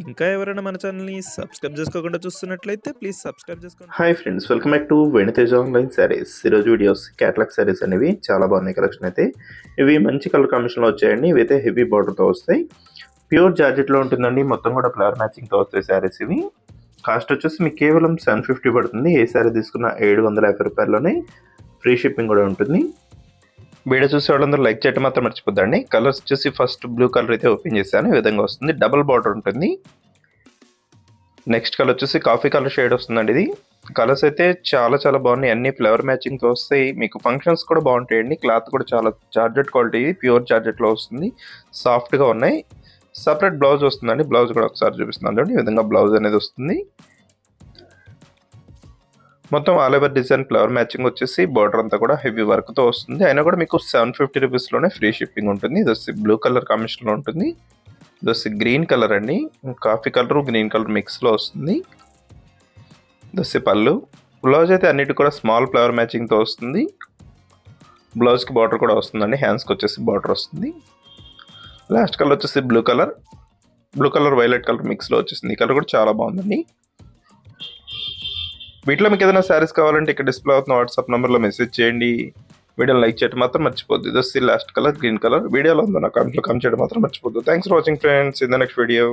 ఇంకా ఎవరైనా మన ఛానల్‌ని సబ్స్క్రైబ్ చేసుకోకుండా చూస్తున్నట్లయితే ప్లీజ్ సబ్స్క్రైబ్ చేసుకోండి. Hi friends welcome back to Venitej online sarees. ఈరోజు వీడియోస్ క్యాటలాగ్ శారీస్ అనేవి చాలా బాగున్నాయి కలెక్షన్ అయితే. ఇవి మంచి కలర్ కాంబినేషన్లో వచ్చాయండి. ఇవైతే హెవీ బార్డర్తో వస్తాయి. ప్యూర్ జార్జెట్లో ఉంటుందండి. మొత్తం కూడా ఫ్లవర్ మ్యాచింగ్తో వస్తాయి శారీస్ ఇవి. కాస్ట్ వచ్చేసి మీకు కేవలం సెవెన్ ఫిఫ్టీ పడుతుంది. ఏ శారీ తీసుకున్న ఏడు వందల యాభై రూపాయల్లోనే ఫ్రీ షిప్పింగ్ కూడా ఉంటుంది. వీడియో చూసే వాళ్ళందరూ లైక్ చేయడం మాత్రం మర్చిపోద్దండి. కలర్స్ వచ్చేసి ఫస్ట్ బ్లూ కలర్ అయితే ఓపెన్ చేశాను. ఈ విధంగా వస్తుంది. డబుల్ బార్డర్ ఉంటుంది. నెక్స్ట్ కలర్ వచ్చేసి కాఫీ కలర్ షేడ్ వస్తుందండి ఇది. కలర్స్ అయితే చాలా చాలా బాగున్నాయి. అన్ని ఫ్లవర్ మ్యాచింగ్తో వస్తాయి. మీకు ఫంక్షన్స్ కూడా బాగుంటాయండి. క్లాత్ కూడా చాలా జార్జెట్ క్వాలిటీ ఇది. ప్యూర్ జార్జెట్లో వస్తుంది. సాఫ్ట్గా ఉన్నాయి. సపరేట్ బ్లౌజ్ వస్తుందండి. బ్లౌజ్ కూడా ఒకసారి చూపిస్తున్నాను చూడండి. ఈ విధంగా బ్లౌజ్ అనేది వస్తుంది. మొత్తం all over design flower matching వచ్చేసి బార్డర్ అంతా కూడా హెవీ వర్క్తో వస్తుంది. అయినా కూడా మీకు సెవెన్ ఫిఫ్టీ రూపీస్లోనే ఫ్రీ షిప్పింగ్ ఉంటుంది. ఇది వచ్చి బ్లూ కలర్ కాంబినేషన్లో ఉంటుంది. ఇది వచ్చి గ్రీన్ కలర్ అండి. కాఫీ కలర్ గ్రీన్ కలర్ మిక్స్లో వస్తుంది. ఇది వచ్చి పళ్ళు. బ్లౌజ్ అయితే అన్నిటి కూడా స్మాల్ ఫ్లవర్ మ్యాచింగ్తో వస్తుంది. బ్లౌజ్కి బార్డర్ కూడా వస్తుందండి. హ్యాండ్స్కి వచ్చేసి బార్డర్ వస్తుంది. లాస్ట్ కలర్ వచ్చేసి blue colour blue colour violet colour మిక్స్లో వచ్చేసింది. ఈ కలర్ కూడా చాలా బాగుందండి. వీటిలో మీకు ఏదైనా శారీస్ కావాలంటే ఇక్కడ డిస్ప్లే అవుతున్న వాట్సాప్ నెంబర్లో మెసేజ్ చేయండి. వీడియోని లైక్ చేయడం మాత్రం మర్చిపోద్దు ఇది వస్తే లాస్ట్ కలర్ గ్రీన్ కలర్ వీడియోలో ఉందో నా కామెంట్లో కమ్ చేయడం మాత్రం మర్చిపోద్దు thanks for watching friends in the next video